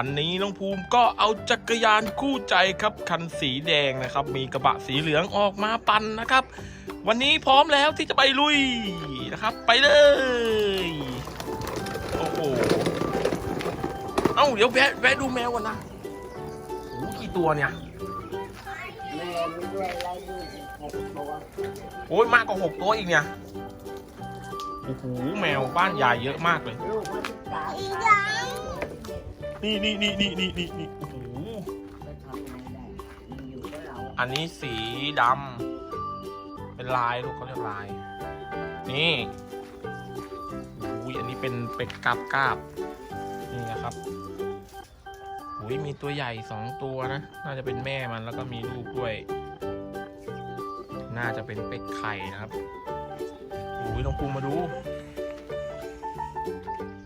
วันนี้น้องภูมิก็เอาจักรยานคู่ใจครับคันสีแดงนะครับ มีกระบะสีเหลืองออกมาปั่นนะครับ วันนี้พร้อมแล้วที่จะไปลุยนะครับ ไปเลยโอ้โหเอ้าเดี๋ยวแวะแวะดูแมวก่อนนะโอ้โหกี่ตัวเนี่ยแม่ไม่ด้วยไล่ดูหกตัวโอ้ยมากกว่าหกตัวอีกเนี่ยโอ้โหแมวบ้านยายเยอะมากเลยลูกมันตาย นี่นี่นี่นี่นี่นี่นี่โอ้โหอันนี้สีดำเป็นลายลูกเขาเรียกลาย นี่อุ้ยอันนี้เป็นเป็ดกาบกาบนี่นะครับอุ้ยมีตัวใหญ่สองตัวนะ น่าจะเป็นแม่มันแล้วก็มีลูกด้วย น่าจะเป็นเป็ดไข่นะครับอุ้ยน้องภูมมาดู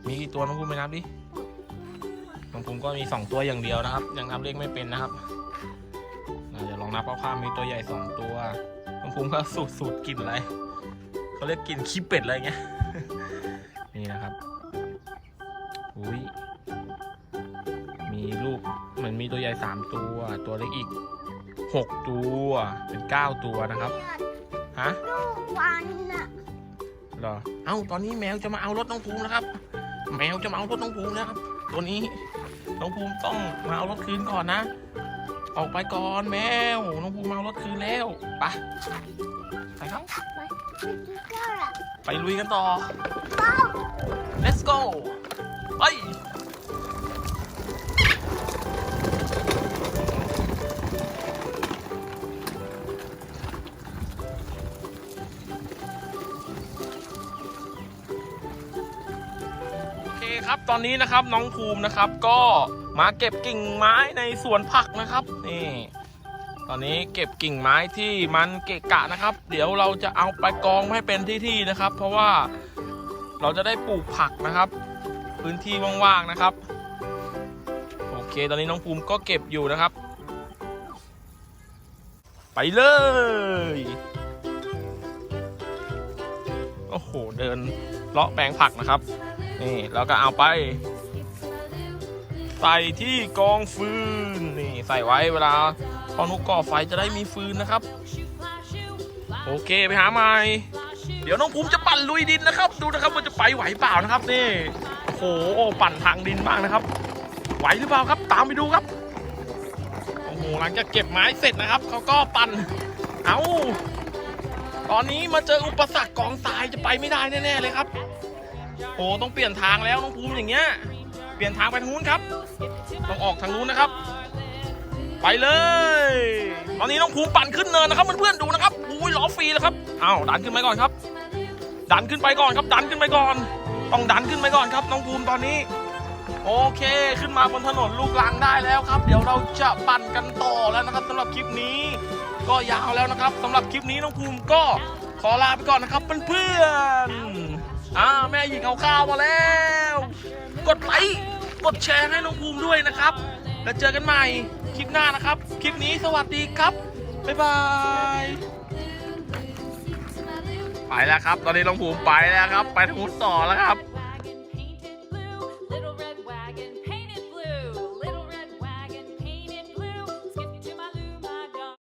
มีกี่ตัวน้องภูมไปนับดิ น้องภูมิก็มีสองตัวอย่างเดียวนะครับ ยังนับเลขไม่เป็นนะครับอะเดี๋ยวลองนับคร่าวๆมีตัวใหญ่สองตัวน้องภูมิก็สูดสูดกลิ่นอะไรเขาเรียกกลิ่นขี้เป็ดอะไรเงี้ยนี่นะครับอุ้ยมีลูกเหมือนมีตัวใหญ่สามตัว ตัวเล็กอีกหกตัวเป็นเก้าตัวนะครับฮะวันน่ะเหรอ เอ้า ตอนนี้แมวจะมาเอารถน้องภูมิแล้วครับ แมวจะมาเอารถน้องภูมิแล้วครับ ตัวนี้ น้องภูมิต้องมาเอารถคืนก่อนนะ ออกไปก่อนแมว น้องภูมิมาเอารถคืนแล้วไปไปครับไปไปดูกันอะไปลุยกันต่อเป้า let's go ไป คครับตอนนี้นะครับน้องภูมินะครับ ก็มาเก็บกิ่งไม้ในสวนผักนะครับนี่ตอนนี้เก็บกิ่งไม้ที่มันเกะกะนะครับ เดี๋ยวเราจะเอาไปกองให้เป็นที่ๆนะครับ เพราะว่าเราจะได้ปลูกผักนะครับ พื้นที่ว่างๆนะครับ โอเค ตอนนี้น้องภูมิก็เก็บอยู่นะครับ ไปเลยโอ้โหเดินเลาะแปลงผักนะครับ นี่แล้วก็เอาไป ใส่ที่กองฟืนนี่ใส่ไว้เวลาพอนุกก่อไฟจะได้มีฟืนนะครับ โอเคไปหาใหม่เดี๋ยวน้องภูมิจะปั่นลุยดินนะครับ ดูนะครับว่าจะไปไหวเปล่านะครับนี่โอ้โหปั่นทางดินมากนะครับ ไหวหรือเปล่าครับ ตามไปดูครับโอ้โหหลังจากเก็บไม้เสร็จนะครับเขาก็ปั่นเอาตอนนี้มาเจออุปสรรคกองทรายจะไปไม่ได้แน่ๆเลยครับ โอ้ต้องเปลี่ยนทางแล้วน้องภูมิอย่างเงี้ย เปลี่ยนทางไปทางนู้นครับ ต้องออกทางนู้นนะครับ ไปเลย ตอนนี้น้องภูมิปั่นขึ้นเนินนะครับเพื่อนๆดูนะครับอุ้ยล้อฟรีแล้วครับอ้าวดันขึ้นไปก่อนครับ ดันขึ้นไปก่อนครับ ดันขึ้นไปก่อน ต้องดันขึ้นไปก่อนครับ น้องภูมิตอนนี้ โอเคขึ้นมาบนถนนลูกลังได้แล้วครับ เดี๋ยวเราจะปั่นกันต่อแล้วนะครับสำหรับคลิปนี้ ก็ยาวแล้วนะครับสำหรับคลิปนี้น้องภูมิก็ขอลาไปก่อนนะครับเพื่อนๆ อ่าแม่หญิงเอาข้าวมาแล้ว กดไลค์กดแชร์ให้น้องภูมิด้วยนะครับ แล้วเจอกันใหม่คลิปหน้านะครับ คลิปนี้สวัสดีครับ บ๊ายบาย ไปแล้วครับ ตอนนี้น้องภูมิไปแล้วครับ ไปทางนู้นต่อแล้วครับ